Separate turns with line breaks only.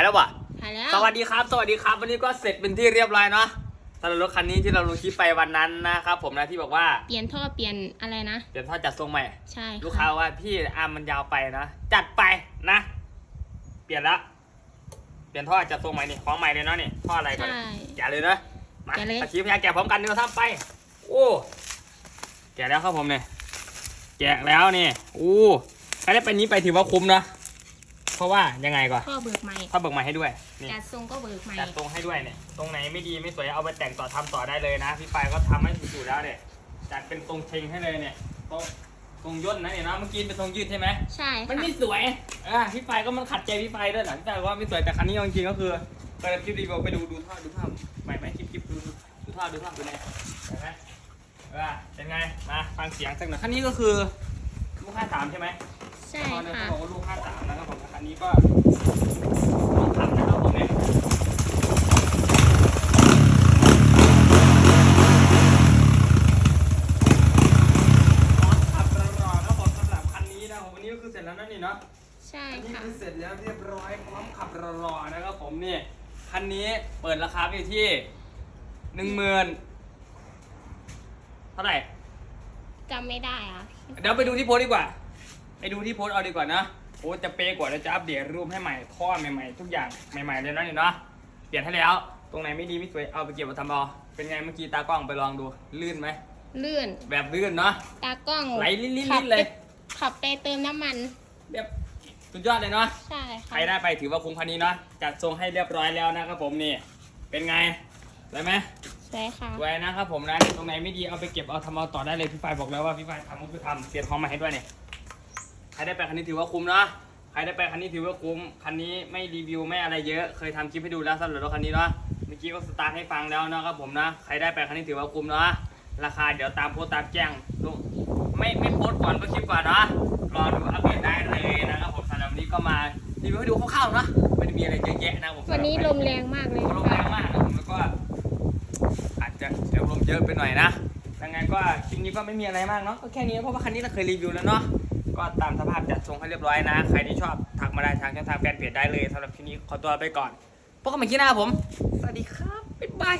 ายแล้วป่ะ
ถ่ายแล้ว
สวัสดีครับ สวัสดีครับ วันนี้ก็เสร็จเป็นที่เรียบร้อยเนาะสำหรับรถคันนี้ที่เราลงคลิปไปวันนั้นนะครับผมนะที่บอกว่า
เปลี่ยนท่อเปลี่ยนอะไรนะ
เดี๋ยวท่อจัดทรงใหม่
ใช่
ลูกค้าว่าพี่อาร์มมันยาวไปนะจัดไปนะ เปลี่ยนละเปลี่ยนท่อจัดทรงใหม่นี่ของใหม่เลยเนาะนี่ท่ออะไรก่อน
ใช่
แกะเลยนะมา
แกะเลย
ตะกี้พยาแกะพร้อมกันเนื้อทำไป โอ้แกะแล้วครับผมเนี่ยแกะแล้วนี่อู้ใครได้ไปนี้ไปถือว่าคุ้มนะ เพราะว่ายังไงก่อน
ท่อเบิกใหม่
ถ้าเบิกใหม่ให้ด้วยนี่
จัดทรงก็เบิกใหม่
จัดตรงให้ด้วยเนี่ยตรงไหนไม่ดีไม่สวยเอาไปแต่งต่อทำต่อได้เลยนะพี่ปายก็ทำให้ถูกๆแล้วเนี่ยจัดเป็นตรงเชงให้เลยเนี่ยตรงตรงย่นนะเนี่ยนะเมื่อกี้เป็นตรงยืดใช่ไหม
ใช่
มัน
ค่ะ
ไม่สวยอ่าพี่ปายก็มันขัดใจพี่ปายด้วยนะพี่ปายว่าไม่สวยแต่คันนี้เอาจริงๆก็คือไปคลิปรีวิวไปดูดูท่อดูท่อใหม่ไหมคลิปคลิปดูดูดูท่อดูท่อดูเนี่ยเห็นไหมว่าเป็นไงมาฟังเสียงสักหน่อยคันนี้ก็คือลูกค้าสามใช่ไหม
ใช่
ตอนนี้
ค่ะ
ก็ต้องขับนะครับผมเนี่ยขับรอๆครับผมสำหรับคันนี้นะผมวันนี้ก็คือเสร็จแล้วนะนี่เนาะ
ใช่
อันนี้
ค่ะ
คือเสร็จแล้วเรียบร้อยพร้อมขับรอๆนะครับผมนี่คันนี้เปิดราคาไปที่หนึ่งหมื่นเท่าไหร่
จำไม่ได้อะ
เดี๋ยวไปดูที่โพสต์ดีกว่า ไปดูที่โพสต์เอาดีกว่านะ โอ้จะเป๊ะกว่าแล้วจะอัปเดตรูปให้ใหม่ท่อใหม่ๆ ทุกอย่างใหม่ๆเลยนะนี่เนาะเปลี่ยนให้แล้ว ตรงไหนไม่ดีไม่สวยเอาไปเก็บมาทำเอาเป็นไงเมื่อกี้ตากล้องไปลองดูลื่นไหม
ลื่น
แบบลื่นเนาะ
ตากล้อง
ไหลลิ้นๆ
ขับ
เลย
ไปขับไปเติมน้ำมัน
แบบสุดยอดเลยเนาะ
ใช่
ใค
ค่ะ
รได้ไปถือว่าคุ้มคันนี้เนาะจัดทรงให้เรียบร้อยแล้วนะครับผมนี่ เป็นไงได้ไหม
ใช่ค่ะ
สวยนะครับผมนะตรงไหนไม่ดีเอาไปเก็บเอาทำเอาต่อได้เลยพี่ฝ้ายบอกแล้วว่าพี่ฝ้ายทำก็คือทำเปลี่ยนท้องมาให้ด้วยเนี่ยใค รได้ไปคันนี้ถือว่าคุ้มเนาะใครได้ไปคันนี้ถือว่าคุ้ม คันนี้ไม่รีวิวไม่อะไรเยอะ เคยทำคลิปให้ดูแล้วสำหรับรถคันนี้เนาะ เมื่อกี้ก็สตาร์ทให้ฟังแล้วนะครับผมนะ ใครได้ไปคันนี้ถือว่าคุ้มเนาะราคาเดี๋ยวตามโพสต์ตามแจ้งลุงไม่ไม่โพสต์ก่อนก็คลิปก่อนเนาะรอดูอัปเดตได้เลยนะครับผมสำหรับวันนี้ก็มารีวิวให้ดูคร่าวๆเนาะไม่ได้มีอะไรเยอะแยะนะครับผม
วันนี้ลมแรงมากเลย
ลมแรงมากนะครับผมแล้วก็อาจจะเดี๋ยวลมเยอะไปหน่อยนะยังไงก็คลิปนี้ก็ไม่มีอะไรมากเนาะก็แค่นี้เพราะว่าคันนี้เราเคยรีวิวแล้วเนาะ ก็ตามสภาพจัดทรงให้เรียบร้อยนะ ใครที่ชอบทักมาได้ทางช่องทางแฟนเพจได้เลยสำหรับคลิปนี้ขอตัวไปก่อนพบกันใหม่คลิปหน้าผม สวัสดีครับ บ๊ายบาย